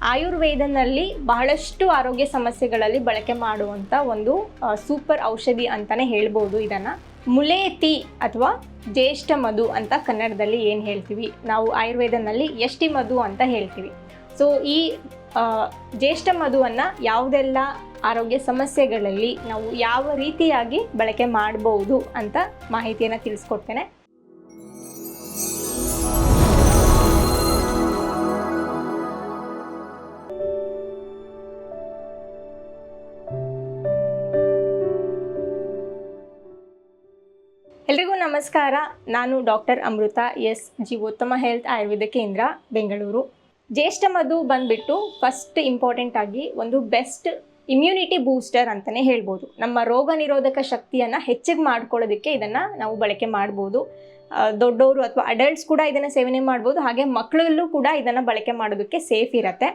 ಆಯುರ್ವೇದನಲ್ಲಿ ಬಹಳಷ್ಟು ಆರೋಗ್ಯ ಸಮಸ್ಯೆಗಳಲ್ಲಿ ಬಳಕೆ ಮಾಡುವಂಥ ಒಂದು ಸೂಪರ್ ಔಷಧಿ ಅಂತಲೇ ಹೇಳ್ಬೋದು ಇದನ್ನು. ಮುಲೇತಿ ಅಥವಾ ಜ್ಯೇಷ್ಠ ಮಧು ಅಂತ ಕನ್ನಡದಲ್ಲಿ ಏನು ಹೇಳ್ತೀವಿ? ನಾವು ಆಯುರ್ವೇದನಲ್ಲಿ ಎಷ್ಟಿ ಮಧು ಅಂತ ಹೇಳ್ತೀವಿ. ಸೊ ಈ ಜ್ಯೇಷ್ಠ ಮಧುವನ್ನು ಯಾವುದೆಲ್ಲ ಆರೋಗ್ಯ ಸಮಸ್ಯೆಗಳಲ್ಲಿ ನಾವು ಯಾವ ರೀತಿಯಾಗಿ ಬಳಕೆ ಮಾಡಬಹುದು ಅಂತ ಮಾಹಿತಿಯನ್ನು ತಿಳಿಸ್ಕೊಡ್ತೇನೆ. ನಮಸ್ಕಾರ. ನಾನು doctor Amrita, S G Uttama health Ayurveda ಕೇಂದ್ರ, ಬೆಂಗಳೂರು. ಜ್ಯೇಷ್ಠ ಮಧು ಬಂದ್ಬಿಟ್ಟು ಫಸ್ಟ್ ಇಂಪಾರ್ಟೆಂಟ್ ಆಗಿ ಒಂದು ಬೆಸ್ಟ್ ಇಮ್ಯುನಿಟಿ ಬೂಸ್ಟರ್ ಅಂತಲೇ ಹೇಳ್ಬೋದು. ನಮ್ಮ ರೋಗ ನಿರೋಧಕ ಶಕ್ತಿಯನ್ನು ಹೆಚ್ಚಿಗೆ ಮಾಡ್ಕೊಳ್ಳೋದಕ್ಕೆ ಇದನ್ನು ನಾವು ಬಳಕೆ ಮಾಡ್ಬೋದು. ದೊಡ್ಡವರು ಅಥವಾ ಅಡಲ್ಟ್ಸ್ ಕೂಡ ಇದನ್ನು ಸೇವನೆ ಮಾಡ್ಬೋದು. ಹಾಗೆ ಮಕ್ಕಳಲ್ಲೂ ಕೂಡ ಇದನ್ನು ಬಳಕೆ ಮಾಡೋದಕ್ಕೆ ಸೇಫ್ ಇರುತ್ತೆ.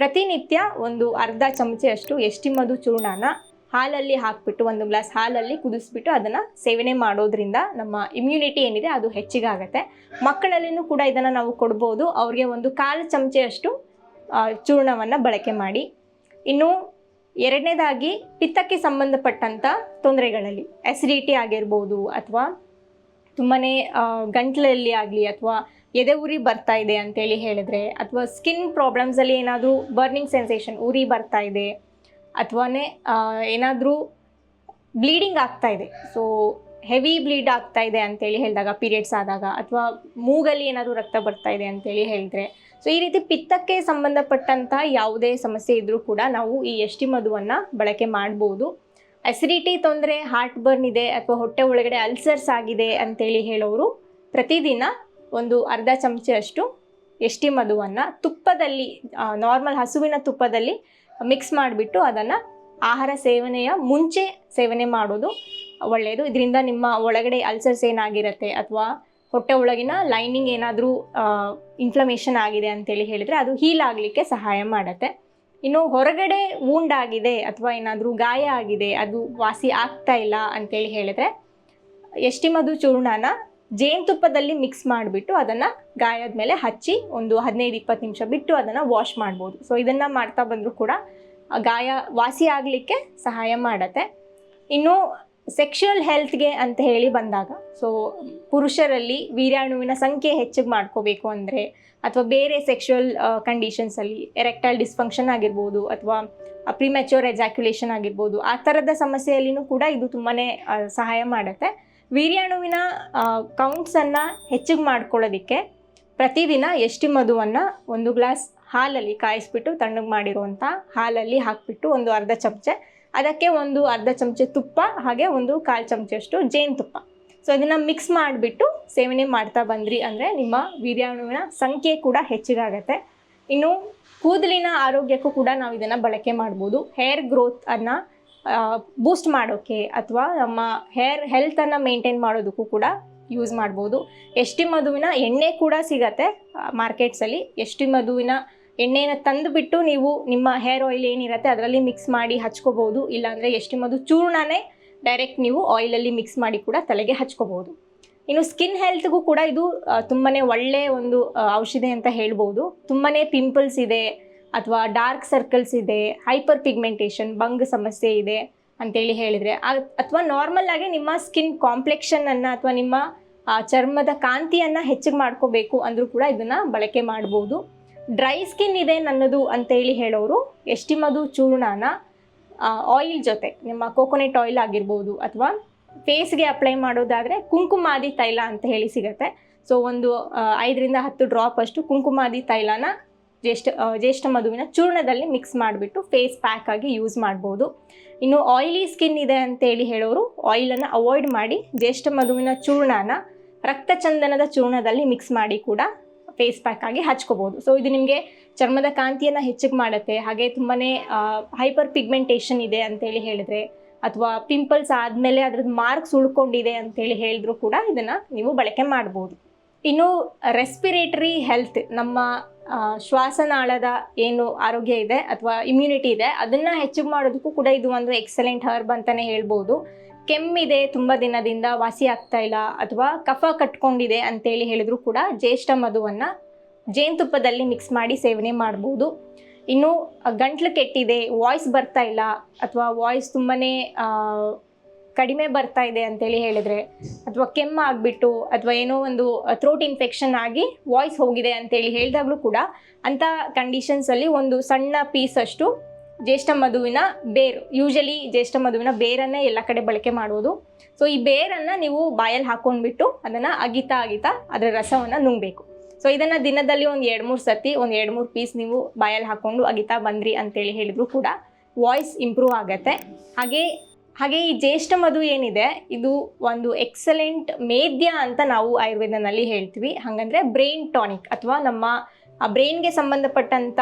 ಪ್ರತಿನಿತ್ಯ ಒಂದು ಅರ್ಧ ಚಮಚೆಯಷ್ಟು ಎಷ್ಟಿ ಮಧು ಚೂರ್ಣನ ಹಾಲಲ್ಲಿ ಹಾಕ್ಬಿಟ್ಟು, ಒಂದು ಗ್ಲಾಸ್ ಹಾಲಲ್ಲಿ ಕುದಿಸ್ಬಿಟ್ಟು ಅದನ್ನು ಸೇವನೆ ಮಾಡೋದ್ರಿಂದ ನಮ್ಮ ಇಮ್ಯುನಿಟಿ ಏನಿದೆ ಅದು ಹೆಚ್ಚಿಗಾಗತ್ತೆ. ಮಕ್ಕಳಲ್ಲಿನೂ ಕೂಡ ಇದನ್ನು ನಾವು ಕೊಡ್ಬೋದು. ಅವ್ರಿಗೆ ಒಂದು ಕಾಲು ಚಮಚೆಯಷ್ಟು ಚೂರ್ಣವನ್ನು ಬಳಕೆ ಮಾಡಿ. ಇನ್ನು ಎರಡನೇದಾಗಿ ಪಿತ್ತಕ್ಕೆ ಸಂಬಂಧಪಟ್ಟಂಥ ತೊಂದರೆಗಳಲ್ಲಿ ಎಸಿಡಿಟಿ ಆಗಿರ್ಬೋದು ಅಥವಾ ತುಂಬಾ ಗಂಟ್ಲಲ್ಲಿ ಆಗಲಿ ಅಥವಾ ಎದೆ ಉರಿ ಬರ್ತಾ ಇದೆ ಅಂತೇಳಿ ಹೇಳಿದ್ರೆ, ಅಥವಾ ಸ್ಕಿನ್ ಪ್ರಾಬ್ಲಮ್ಸಲ್ಲಿ ಏನಾದರೂ ಬರ್ನಿಂಗ್ ಸೆನ್ಸೇಷನ್ ಉರಿ ಬರ್ತಾ ಇದೆ ಅಥವಾ ಏನಾದರೂ ಬ್ಲೀಡಿಂಗ್ ಆಗ್ತಾ ಇದೆ. ಸೊ ಹೆವಿ ಬ್ಲೀಡ್ ಆಗ್ತಾ ಇದೆ ಅಂತೇಳಿ ಹೇಳಿದಾಗ ಪೀರಿಯಡ್ಸ್ ಆದಾಗ, ಅಥವಾ ಮೂಗಲ್ಲಿ ಏನಾದರೂ ರಕ್ತ ಬರ್ತಾ ಇದೆ ಅಂತೇಳಿ ಹೇಳಿದ್ರೆ ಸೊ ಈ ರೀತಿ ಪಿತ್ತಕ್ಕೆ ಸಂಬಂಧಪಟ್ಟಂಥ ಯಾವುದೇ ಸಮಸ್ಯೆ ಇದ್ದರೂ ಕೂಡ ನಾವು ಈ ಎಷ್ಟಿ ಮಧುವನ್ನು ಬಳಕೆ ಮಾಡ್ಬೋದು. ಅಸಿಡಿಟಿ ತೊಂದರೆ ಹಾರ್ಟ್ ಬರ್ನ್ ಇದೆ, ಅಥವಾ ಹೊಟ್ಟೆ ಒಳಗಡೆ ಅಲ್ಸರ್ಸ್ ಆಗಿದೆ ಅಂತೇಳಿ ಹೇಳೋರು ಪ್ರತಿದಿನ ಒಂದು ಅರ್ಧ ಚಮಚೆಯಷ್ಟು ಎಷ್ಟಿ ಮಧುವನ್ನು ತುಪ್ಪದಲ್ಲಿ ನಾರ್ಮಲ್ ಹಸುವಿನ ತುಪ್ಪದಲ್ಲಿ ಮಿಕ್ಸ್ ಮಾಡಿಬಿಟ್ಟು ಅದನ್ನು ಆಹಾರ ಸೇವನೆಯ ಮುಂಚೆ ಸೇವನೆ ಮಾಡೋದು ಒಳ್ಳೆಯದು. ಇದರಿಂದ ನಿಮ್ಮ ಒಳಗಡೆ ಅಲ್ಸರ್ಸ್ ಏನಾಗಿರುತ್ತೆ ಅಥವಾ ಹೊಟ್ಟೆ ಒಳಗಿನ ಲೈನಿಂಗ್ ಏನಾದರೂ ಇನ್ಫ್ಲಮೇಷನ್ ಆಗಿದೆ ಅಂತೇಳಿ ಹೇಳಿದರೆ ಅದು ಹೀಲ್ ಆಗಲಿಕ್ಕೆ ಸಹಾಯ ಮಾಡುತ್ತೆ. ಇನ್ನು ಹೊರಗಡೆ ವೂಂಡ್ ಆಗಿದೆ ಅಥವಾ ಏನಾದರೂ ಗಾಯ ಆಗಿದೆ, ಅದು ವಾಸಿ ಆಗ್ತಾ ಇಲ್ಲ ಅಂತೇಳಿ ಹೇಳಿದ್ರೆ, ಎಷ್ಟಿಮದು ಚೂರ್ಣನ ಜೇನುತುಪ್ಪದಲ್ಲಿ ಮಿಕ್ಸ್ ಮಾಡಿಬಿಟ್ಟು ಅದನ್ನು ಗಾಯದ ಮೇಲೆ ಹಚ್ಚಿ ಒಂದು ಹದಿನೈದು ಇಪ್ಪತ್ತು ನಿಮಿಷ ಬಿಟ್ಟು ಅದನ್ನು ವಾಶ್ ಮಾಡ್ಬೋದು. ಸೊ ಇದನ್ನು ಮಾಡ್ತಾ ಬಂದರೂ ಕೂಡ ಗಾಯ ವಾಸಿ ಆಗಲಿಕ್ಕೆ ಸಹಾಯ ಮಾಡತ್ತೆ. ಇನ್ನು ಸೆಕ್ಷುವಲ್ ಹೆಲ್ತ್ಗೆ ಅಂತ ಹೇಳಿ ಬಂದಾಗ ಸೊ ಪುರುಷರಲ್ಲಿ ವೀರ್ಯಾಣುವಿನ ಸಂಖ್ಯೆ ಹೆಚ್ಚಿಗೆ ಮಾಡ್ಕೋಬೇಕು ಅಂದರೆ ಅಥವಾ ಬೇರೆ ಸೆಕ್ಷುವಲ್ ಕಂಡೀಷನ್ಸಲ್ಲಿ ಎರೆಕ್ಟೈಲ್ ಡಿಸ್ಫಂಕ್ಷನ್ ಆಗಿರ್ಬೋದು ಅಥವಾ ಪ್ರಿಮೆಚ್ಯೂರ್ ಎಜಾಕ್ಯುಲೇಷನ್ ಆಗಿರ್ಬೋದು, ಆ ಥರದ ಸಮಸ್ಯೆಯಲ್ಲಿನೂ ಕೂಡ ಇದು ತುಂಬಾ ಸಹಾಯ ಮಾಡುತ್ತೆ. ವೀರ್ಯಾಣುವಿನ ಕೌಂಟ್ಸನ್ನು ಹೆಚ್ಚಿಗೆ ಮಾಡ್ಕೊಳ್ಳೋದಕ್ಕೆ ಪ್ರತಿದಿನ ಎಷ್ಟು ಮಧುವನ್ನು ಒಂದು ಗ್ಲಾಸ್ ಹಾಲಲ್ಲಿ ಕಾಯಿಸ್ಬಿಟ್ಟು ತಣ್ಣಗೆ ಮಾಡಿರುವಂಥ ಹಾಲಲ್ಲಿ ಹಾಕಿಬಿಟ್ಟು ಒಂದು ಅರ್ಧ ಚಮಚೆ, ಅದಕ್ಕೆ ಒಂದು ಅರ್ಧ ಚಮಚೆ ತುಪ್ಪ, ಹಾಗೆ ಒಂದು ಕಾಲು ಚಮಚೆಯಷ್ಟು ಜೇನುತುಪ್ಪ ಸೊ ಇದನ್ನು ಮಿಕ್ಸ್ ಮಾಡಿಬಿಟ್ಟು ಸೇವನೆ ಮಾಡ್ತಾ ಬಂದ್ರಿ ಅಂದರೆ ನಿಮ್ಮ ವೀರ್ಯಾಣುವಿನ ಸಂಖ್ಯೆ ಕೂಡ ಹೆಚ್ಚಿಗಾಗತ್ತೆ. ಇನ್ನು ಕೂದಲಿನ ಆರೋಗ್ಯಕ್ಕೂ ಕೂಡ ನಾವು ಇದನ್ನು ಬಳಕೆ ಮಾಡ್ಬೋದು. ಹೇರ್ ಗ್ರೋತ್ ಅನ್ನು ಬೂಸ್ಟ್ ಮಾಡೋಕ್ಕೆ ಅಥವಾ ನಮ್ಮ ಹೇರ್ ಹೆಲ್ತನ್ನು ಮೇಂಟೈನ್ ಮಾಡೋದಕ್ಕೂ ಕೂಡ ಯೂಸ್ ಮಾಡ್ಬೋದು. ಎಷ್ಟಿ ಮಧುವಿನ ಎಣ್ಣೆ ಕೂಡ ಸಿಗತ್ತೆ ಮಾರ್ಕೆಟ್ಸಲ್ಲಿ ಎಷ್ಟಿ ಮಧುವಿನ ಎಣ್ಣೆನ ತಂದುಬಿಟ್ಟು ನೀವು ನಿಮ್ಮ ಹೇರ್ ಆಯಿಲ್ ಏನಿರುತ್ತೆ ಅದರಲ್ಲಿ ಮಿಕ್ಸ್ ಮಾಡಿ ಹಚ್ಕೋಬೋದು. ಇಲ್ಲಾಂದರೆ ಎಷ್ಟಿ ಮಧು ಚೂರ್ಣನೇ ಡೈರೆಕ್ಟ್ ನೀವು ಆಯಿಲಲ್ಲಿ ಮಿಕ್ಸ್ ಮಾಡಿ ಕೂಡ ತಲೆಗೆ ಹಚ್ಕೋಬೋದು. ಇನ್ನು ಸ್ಕಿನ್ ಹೆಲ್ತ್ಗೂ ಕೂಡ ಇದು ತುಂಬಾ ಒಳ್ಳೆಯ ಒಂದು ಔಷಧಿ ಅಂತ ಹೇಳ್ಬೋದು. ತುಂಬಾ ಪಿಂಪಲ್ಸ್ ಇದೆ. ಅಥವಾ ಡಾರ್ಕ್ ಸರ್ಕಲ್ಸ್ ಇದೆ ಹೈಪರ್ ಪಿಗ್ಮೆಂಟೇಷನ್ ಬಂಗ್ ಸಮಸ್ಯೆ ಇದೆ ಅಂತೇಳಿ ಹೇಳಿದರೆ ಅಥವಾ ನಾರ್ಮಲ್ ಆಗಿ ನಿಮ್ಮ ಸ್ಕಿನ್ ಕಾಂಪ್ಲೆಕ್ಷನನ್ನು ಅಥವಾ ನಿಮ್ಮ ಚರ್ಮದ ಕಾಂತಿಯನ್ನು ಹೆಚ್ಚಿಗೆ ಮಾಡ್ಕೋಬೇಕು ಅಂದರೂ ಕೂಡ ಇದನ್ನು ಬಳಕೆ ಮಾಡ್ಬೋದು. ಡ್ರೈ ಸ್ಕಿನ್ ಇದೆ ನನ್ನದು ಅಂತೇಳಿ ಹೇಳೋರು, ಎಷ್ಟಿಮದು ಚೂರ್ಣನ ಆಯಿಲ್ ಜೊತೆ, ನಿಮ್ಮ ಕೋಕೋನಟ್ ಆಯಿಲ್ ಆಗಿರ್ಬೋದು ಅಥವಾ ಫೇಸ್ಗೆ ಅಪ್ಲೈ ಮಾಡೋದಾದರೆ ಕುಂಕುಮಾದಿ ತೈಲ ಅಂತ ಹೇಳಿ ಸಿಗುತ್ತೆ. ಸೊ ಒಂದು ಐದರಿಂದ ಹತ್ತು ಡ್ರಾಪ್ ಅಷ್ಟು ಕುಂಕುಮಾದಿ ತೈಲನ ಜ್ಯೇಷ್ಠ ಜ್ಯೇಷ್ಠ ಮಧುವಿನ ಚೂರ್ಣದಲ್ಲಿ ಮಿಕ್ಸ್ ಮಾಡಿಬಿಟ್ಟು ಫೇಸ್ ಪ್ಯಾಕ್ ಆಗಿ ಯೂಸ್ ಮಾಡ್ಬೋದು. ಇನ್ನು ಆಯಿಲಿ ಸ್ಕಿನ್ ಇದೆ ಅಂತೇಳಿ ಹೇಳೋರು ಆಯಿಲನ್ನು ಅವಾಯ್ಡ್ ಮಾಡಿ ಜ್ಯೇಷ್ಠ ಮಧುವಿನ ಚೂರ್ಣನ ರಕ್ತಚಂದನದ ಚೂರ್ಣದಲ್ಲಿ ಮಿಕ್ಸ್ ಮಾಡಿ ಕೂಡ ಫೇಸ್ ಪ್ಯಾಕ್ ಆಗಿ ಹಚ್ಕೋಬೋದು. ಸೊ ಇದು ನಿಮಗೆ ಚರ್ಮದ ಕಾಂತಿಯನ್ನು ಹೆಚ್ಚಿಗೆ ಮಾಡುತ್ತೆ, ಹಾಗೆ ತುಂಬಾ ಹೈಪರ್ ಪಿಗ್ಮೆಂಟೇಷನ್ ಇದೆ ಅಂತೇಳಿ ಹೇಳಿದ್ರೆ, ಅಥವಾ ಪಿಂಪಲ್ಸ್ ಆದಮೇಲೆ ಅದ್ರದ್ದು ಮಾರ್ಕ್ಸ್ ಉಳ್ಕೊಂಡಿದೆ ಅಂತೇಳಿ ಹೇಳಿದ್ರು ಕೂಡ ಇದನ್ನು ನೀವು ಬಳಕೆ ಮಾಡ್ಬೋದು. ಇನ್ನು ರೆಸ್ಪಿರೇಟರಿ ಹೆಲ್ತ್ ನಮ್ಮ ಶ್ವಾಸನಾಳದ ಏನು ಆರೋಗ್ಯ ಇದೆ ಅಥವಾ ಇಮ್ಯುನಿಟಿ ಇದೆ, ಅದನ್ನು ಹೆಚ್ಚಿಗೆ ಮಾಡೋದಕ್ಕೂ ಕೂಡ ಇದು ಒಂದು ಎಕ್ಸಲೆಂಟ್ ಹರ್ಬ್ ಅಂತಲೇ ಹೇಳ್ಬೋದು. ಕೆಮ್ಮಿದೆ ತುಂಬ ದಿನದಿಂದ, ವಾಸಿ ಆಗ್ತಾ ಇಲ್ಲ ಅಥವಾ ಕಫ ಕಟ್ಕೊಂಡಿದೆ ಅಂತೇಳಿ ಹೇಳಿದ್ರು ಕೂಡ ಜ್ಯೇಷ್ಠ ಮಧುವನ್ನು ಜೇನುತುಪ್ಪದಲ್ಲಿ ಮಿಕ್ಸ್ ಮಾಡಿ ಸೇವನೆ ಮಾಡ್ಬೋದು. ಇನ್ನು ಗಂಟ್ಲು ಕೆಟ್ಟಿದೆ ವಾಯ್ಸ್ ಬರ್ತಾ ಇಲ್ಲ ಅಥವಾ ವಾಯ್ಸ್ ತುಂಬಾ ಕಡಿಮೆ ಬರ್ತಾ ಇದೆ ಅಂತೇಳಿ ಹೇಳಿದ್ರೆ, ಅಥವಾ ಕೆಮ್ಮ ಆಗಿಬಿಟ್ಟು, ಅಥವಾ ಏನೋ ಒಂದು ಥ್ರೋಟ್ ಇನ್ಫೆಕ್ಷನ್ ಆಗಿ ವಾಯ್ಸ್ ಹೋಗಿದೆ ಅಂತೇಳಿ ಹೇಳಿದಾಗಲೂ ಕೂಡ ಅಂಥ ಕಂಡೀಷನ್ಸಲ್ಲಿ ಒಂದು ಸಣ್ಣ ಪೀಸ್ ಅಷ್ಟು ಜ್ಯೇಷ್ಠ ಮಧುವಿನ ಬೇರು ಯೂಶಲಿ ಜ್ಯೇಷ್ಠ ಮಧುವಿನ ಬೇರನ್ನೇ ಎಲ್ಲ ಕಡೆ ಬಳಕೆ ಮಾಡೋದು ಸೊ ಈ ಬೇರನ್ನು ನೀವು ಬಾಯಲ್ಲಿ ಹಾಕೊಂಡ್ಬಿಟ್ಟು ಅದನ್ನು ಅಗಿತಾ ಅಗಿತಾ ಅದರ ರಸವನ್ನು ನುಂಗಬೇಕು. ಸೊ ಇದನ್ನು ದಿನದಲ್ಲಿ ಒಂದು ಎರಡು ಮೂರು ಸತಿ ಒಂದು ಎರಡು ಮೂರು ಪೀಸ್ ನೀವು ಬಾಯಲ್ಲಿ ಹಾಕ್ಕೊಂಡು ಅಗಿತಾ ಬಂದ್ರಿ ಅಂತೇಳಿ ಹೇಳಿದ್ರು ಕೂಡ ವಾಯ್ಸ್ ಇಂಪ್ರೂವ್ ಆಗತ್ತೆ. ಹಾಗೆ ಹಾಗೆ ಈ ಜ್ಯೇಷ್ಠ ಮಧು ಏನಿದೆ, ಇದು ಒಂದು ಎಕ್ಸಲೆಂಟ್ ಮೇದ್ಯ ಅಂತ ನಾವು ಆಯುರ್ವೇದನಲ್ಲಿ ಹೇಳ್ತೀವಿ. ಹಾಗಂದ್ರೆ ಬ್ರೈನ್ ಟಾನಿಕ್ ಅಥವಾ ನಮ್ಮ ಬ್ರೈನ್ಗೆ ಸಂಬಂಧಪಟ್ಟಂತ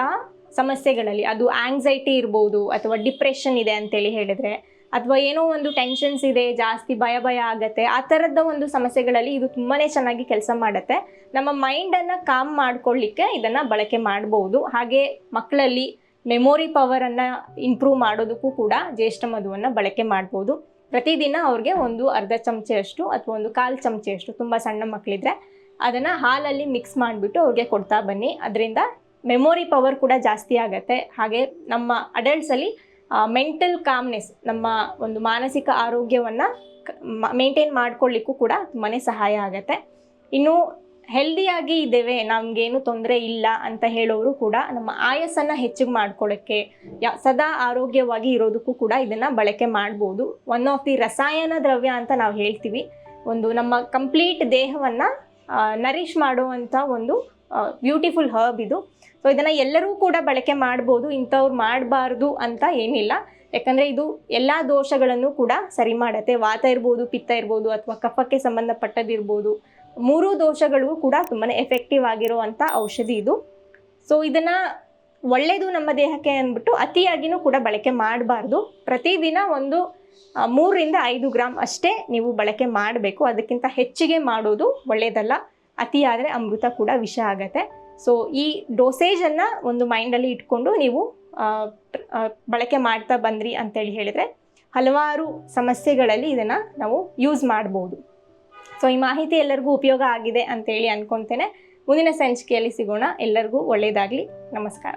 ಸಮಸ್ಯೆಗಳಲ್ಲಿ, ಅದು ಆಂಗ್ಸೈಟಿ ಇರ್ಬೋದು ಅಥವಾ ಡಿಪ್ರೆಷನ್ ಇದೆ ಅಂತೇಳಿ ಹೇಳಿದ್ರೆ, ಅಥವಾ ಏನೋ ಒಂದು ಟೆನ್ಷನ್ಸ್ ಇದೆ, ಜಾಸ್ತಿ ಭಯ ಭಯ ಆಗತ್ತೆ, ಆ ಥರದ ಒಂದು ಸಮಸ್ಯೆಗಳಲ್ಲಿ ಇದು ತುಂಬಾ ಚೆನ್ನಾಗಿ ಕೆಲಸ ಮಾಡುತ್ತೆ. ನಮ್ಮ ಮೈಂಡನ್ನು ಕಾಮ್ ಮಾಡ್ಕೊಳ್ಳಿಕ್ಕೆ ಇದನ್ನು ಬಳಕೆ ಮಾಡ್ಬೋದು. ಹಾಗೆ ಮಕ್ಕಳಲ್ಲಿ ಮೆಮೊರಿ ಪವರನ್ನು ಇಂಪ್ರೂವ್ ಮಾಡೋದಕ್ಕೂ ಕೂಡ ಜ್ಯೇಷ್ಠ ಮಧುವನ್ನು ಬಳಕೆ ಮಾಡ್ಬೋದು. ಪ್ರತಿದಿನ ಅವ್ರಿಗೆ ಒಂದು ಅರ್ಧ ಚಮಚೆಯಷ್ಟು ಅಥವಾ ಒಂದು ಕಾಲು ಚಮಚೆಯಷ್ಟು ತುಂಬ ಸಣ್ಣ ಮಕ್ಕಳಿದ್ರೆ ಅದನ್ನು ಹಾಲಲ್ಲಿ ಮಿಕ್ಸ್ ಮಾಡಿಬಿಟ್ಟು ಅವ್ರಿಗೆ ಕೊಡ್ತಾ ಬನ್ನಿ. ಅದರಿಂದ ಮೆಮೊರಿ ಪವರ್ ಕೂಡ ಜಾಸ್ತಿ ಆಗುತ್ತೆ. ಹಾಗೆ ನಮ್ಮ ಅಡಲ್ಟ್ಸಲ್ಲಿ ಮೆಂಟಲ್ ಕಾಮ್ನೆಸ್ ನಮ್ಮ ಒಂದು ಮಾನಸಿಕ ಆರೋಗ್ಯವನ್ನು ಮೇಂಟೈನ್ ಮಾಡ್ಕೊಳ್ಳಿಕ್ಕೂ ಕೂಡ ತುಂಬಾ ಸಹಾಯ ಆಗುತ್ತೆ. ಇನ್ನು ಹೆಲ್ದಿಯಾಗಿ ಇದ್ದೇವೆ ನಮಗೇನು ತೊಂದರೆ ಇಲ್ಲ ಅಂತ ಹೇಳೋರು ಕೂಡ ನಮ್ಮ ಆಯಸ್ಸನ್ನು ಹೆಚ್ಚಿಗೆ ಮಾಡ್ಕೊಳ್ಳೋಕ್ಕೆ ಯಾ, ಸದಾ ಆರೋಗ್ಯವಾಗಿ ಇರೋದಕ್ಕೂ ಕೂಡ ಇದನ್ನು ಬಳಕೆ ಮಾಡ್ಬೋದು. ಒನ್ ಆಫ್ ದಿ ರಸಾಯನ ದ್ರವ್ಯ ಅಂತ ನಾವು ಹೇಳ್ತೀವಿ. ಒಂದು ನಮ್ಮ ಕಂಪ್ಲೀಟ್ ದೇಹವನ್ನು ನರಿಷ್ ಮಾಡುವಂಥ ಒಂದು ಬ್ಯೂಟಿಫುಲ್ ಹರ್ಬ್ ಇದು. ಸೊ ಇದನ್ನು ಎಲ್ಲರೂ ಕೂಡ ಬಳಕೆ ಮಾಡ್ಬೋದು, ಇಂಥವ್ರು ಮಾಡಬಾರ್ದು ಅಂತ ಏನಿಲ್ಲ. ಯಾಕಂದರೆ ಇದು ಎಲ್ಲ ದೋಷಗಳನ್ನು ಕೂಡ ಸರಿ ಮಾಡುತ್ತೆ. ವಾತ ಇರ್ಬೋದು, ಪಿತ್ತ ಇರ್ಬೋದು, ಅಥವಾ ಕಫಕ್ಕೆ ಸಂಬಂಧಪಟ್ಟದಿರ್ಬೋದು ಮೂರೂ ದೋಷಗಳಿಗೂ ಕೂಡ ತುಂಬಾ ಎಫೆಕ್ಟಿವ್ ಆಗಿರುವಂಥ ಔಷಧಿ ಇದು. ಸೊ ಇದನ್ನು ಒಳ್ಳೆಯದು ನಮ್ಮ ದೇಹಕ್ಕೆ ಅಂದ್ಬಿಟ್ಟು ಅತಿಯಾಗಿನೂ ಕೂಡ ಬಳಕೆ ಮಾಡಬಾರ್ದು. ಪ್ರತಿದಿನ ಒಂದು ಮೂರರಿಂದ ಐದು ಗ್ರಾಮ್ ಅಷ್ಟೇ ನೀವು ಬಳಕೆ ಮಾಡಬೇಕು. ಅದಕ್ಕಿಂತ ಹೆಚ್ಚಿಗೆ ಮಾಡೋದು ಒಳ್ಳೆಯದಲ್ಲ ಅತಿಯಾದರೆ ಅಮೃತ ಕೂಡ ವಿಷ ಆಗತ್ತೆ. ಸೊ ಈ ಡೋಸೇಜನ್ನು ಒಂದು ಮೈಂಡಲ್ಲಿ ಇಟ್ಕೊಂಡು ನೀವು ಬಳಕೆ ಮಾಡ್ತಾ ಬಂದ್ರಿ ಅಂತೇಳಿ ಹೇಳಿದರೆ ಹಲವಾರು ಸಮಸ್ಯೆಗಳಲ್ಲಿ ಇದನ್ನು ನಾವು ಯೂಸ್ ಮಾಡ್ಬೋದು. ಸೊ ಈ ಮಾಹಿತಿ ಎಲ್ಲರಿಗೂ ಉಪಯೋಗ ಆಗಿದೆ ಅಂತೇಳಿ ಅನ್ಕೊತೇನೆ. ಮುಂದಿನ ಸಂಚಿಕೆಯಲ್ಲಿ ಸಿಗೋಣ. ಎಲ್ಲರಿಗೂ ಒಳ್ಳೆಯದಾಗಲಿ ನಮಸ್ಕಾರ.